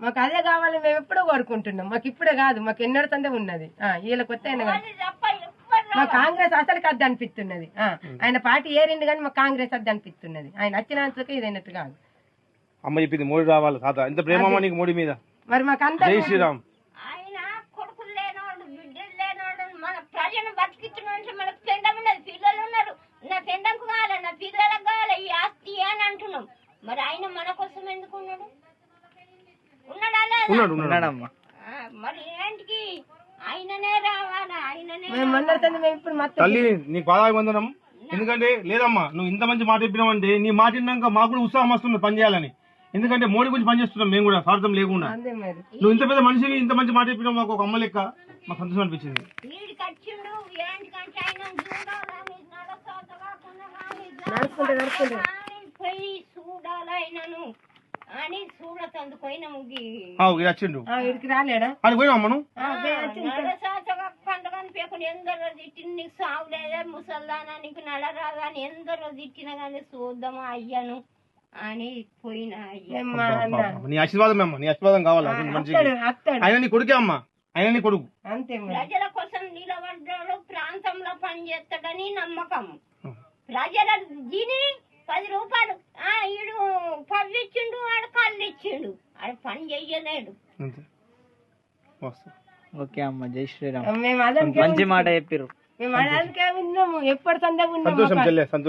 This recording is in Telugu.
మాకు అదే కావాలి మేము ఎప్పుడో కోరుకుంటున్నాం. మాకు ఇప్పుడే కాదు మాకు ఎన్నడ ఉన్నది. ఆ, వీళ్ళ కొత్త కాదు. మా కాంగ్రెస్ అసలు అద్దు అనిపిస్తున్నది ఆ, ఆయన పార్టీ ఏరింది కానీ మా కాంగ్రెస్ అద్దు అనిపిస్తున్నది ఆయన వచ్చినందుకు ఇదైనట్టు కాదు. అమ్మ చెప్పింది మోడీ రావాలి తాత ఎంత ప్రేమ నీకు మోడీ మీద? మరి మాకు అంతా జై శ్రీరామ్. నా పెండంకు కావాలి నా పిల్లలకు కావాలి ఈ ఆస్తి అని అంటున్నాం. మరి ఆయన మన కోసం ఎందుకు ఉన్నాడు? ఉన్నాడా ఉన్నాడమ్మా. తల్లి నీకు పాదాభివందనం ఎందుకంటే లేదమ్మా నువ్వు ఇంత మంచి మాట చెప్పినావంటే నీ మాట విన్నాక మాకు కూడా ఉత్సాహం వస్తుంది పని చేయాలని. ఎందుకంటే మోడీ గురించి పనిచేస్తున్నాం మేము కూడా స్వార్థం లేకుండా. నువ్వు ఇంత పెద్ద మనిషివి ఇంత మంచి మాట చెప్పినావు మాకు ఒక అమ్మ లెక్క మాకు సంతోషం అనిపించింది. నడుచుకుంటూ నడుచుకుంటూ అని చూడతందుకు పోయిన ముగి. వచ్చిండు. ఆ, వీడికి రాలేడా? అని పోయినా అమ్మను? నడసాతగా పండుగని పేకుని ఎందరో తిట్టిన నీకు సాగు లేదా ముసల్దానా నీకు నడరాదా అని ఎందరో తిట్టిన కానీ చూద్దామా అయ్యను అని పోయిన అయ్య. మేము మా అన్న నీ ఆశీర్వాదం అమ్మ నీ ఆశీర్వాదం కావాలి? అసలు మంచిగా అత్తాడు అత్తాడు. ఆయన నీ కొడుకే అమ్మ ఆయన నీ కొడుకు. అంతే మరి. ప్రజల కోసం నిలబడ్డాడు ప్రాంతంలో పనిచేస్తాడని నమ్మకం. ప్రజల దీని పది రూపాయలు. ఆ ఈడు ఆడు పని చెయ్యలేడు. ఓకే అమ్మ జై శ్రీరామ్. మేము అదే మంచి మాట చెప్పిర్రు. మేము అదే విన్నాము ఎప్పటి సందే ఉన్నాము సంతోషం చెల్లె సంతోషం.